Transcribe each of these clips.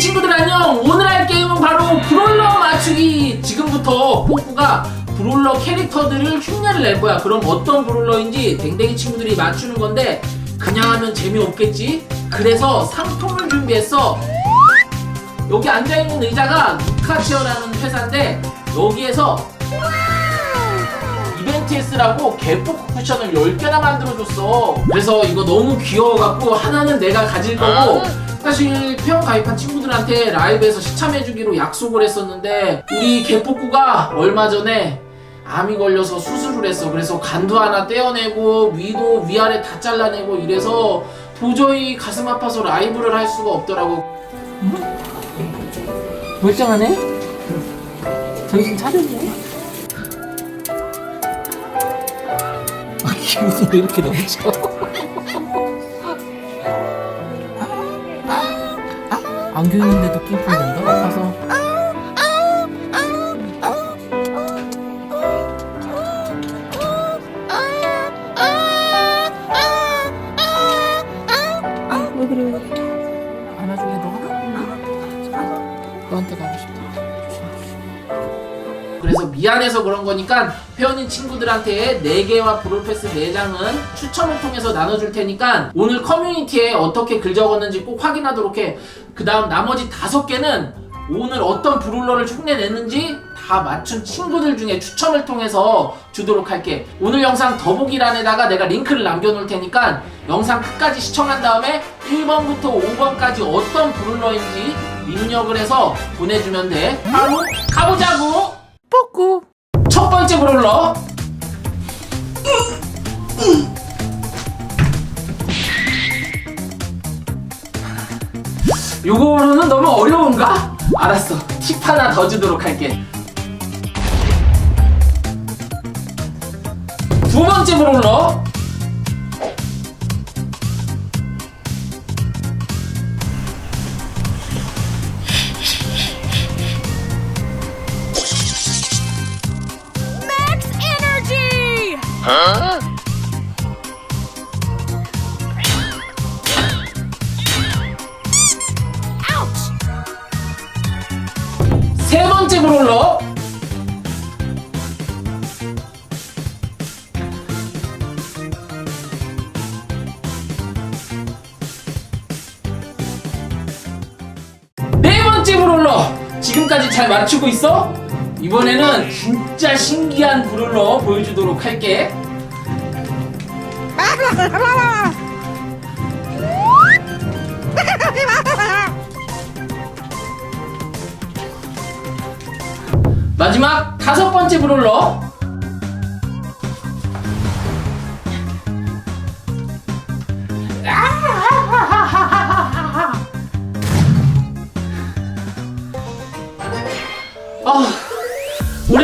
친구들 안녕. 오늘 할 게임은 바로 브롤러 맞추기. 지금부터 뽀꾸가 브롤러 캐릭터들을 흉내를 낼 거야. 그럼 어떤 브롤러인지 댕댕이 친구들이 맞추는 건데 그냥 하면 재미없겠지? 그래서 상품을 준비했어. 여기 앉아있는 의자가 누카체어라는 회사인데 여기에서 이벤트에 쓰라고 개포크 쿠션을 10개나 만들어줬어. 그래서 이거 너무 귀여워갖고 하나는 내가 가질 거고 사실 회원 가입한 친구들한테 라이브에서 시참해주기로 약속을 했었는데 우리 개포쿠가 얼마 전에 암이 걸려서 수술을 했어 그래서 간도 하나 떼어내고 위도 위아래 다 잘라내고 이래서 도저히 가슴 아파서 라이브를 할 수가 없더라고 멀쩡하네? 정신 차렸네? 아, 기분이 왜 이렇게 넘쳐? 안경 있는데도 낑낑 된다? 아파서. 왜 그래, 왜 그래. 그래서 미안해서 그런 거니까 회원인 친구들한테 4개와 브롤패스 4장은 추첨을 통해서 나눠줄 테니까 오늘 커뮤니티에 어떻게 글 적었는지 꼭 확인하도록 해. 그 다음 나머지 5개는 오늘 어떤 브롤러를 흉내냈는지 다 맞춘 친구들 중에 추첨을 통해서 주도록 할게. 오늘 영상 더보기란에다가 내가 링크를 남겨놓을 테니까 영상 끝까지 시청한 다음에 1번부터 5번까지 어떤 브롤러인지 입력을 해서 보내주면 돼. 바로 가보자고! 번째 브롤러 요거는 너무 어려운가? 알았어. 팁 하나 더 주도록 할게. 두 번째 브롤러 세 번째 브롤러 네 번째 브롤러 지금까지 잘 맞추고 있어? 이번에는 진짜 신기한 브롤러 보여주도록 할게. 마지막 다섯 번째 브롤러 아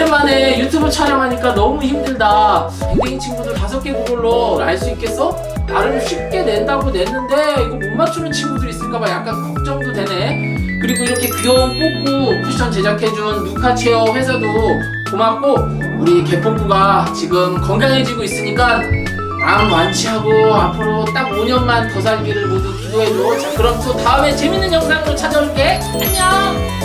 오랜만에 유튜브 촬영하니까 너무 힘들다. 댕댕이 친구들 다섯 개 그걸로 알 수 있겠어? 나름 쉽게 낸다고 냈는데 이거 못 맞추는 친구들 있을까봐 약간 걱정도 되네. 그리고 이렇게 귀여운 뽀뽀 쿠션 제작해준 누카체어 회사도 고맙고 우리 개뽀꾸가 지금 건강해지고 있으니까 마음 완치하고 앞으로 딱 5년만 더 살기를 모두 기도해줘. 자, 그럼 또 다음에 재밌는 영상으로 찾아올게. 안녕!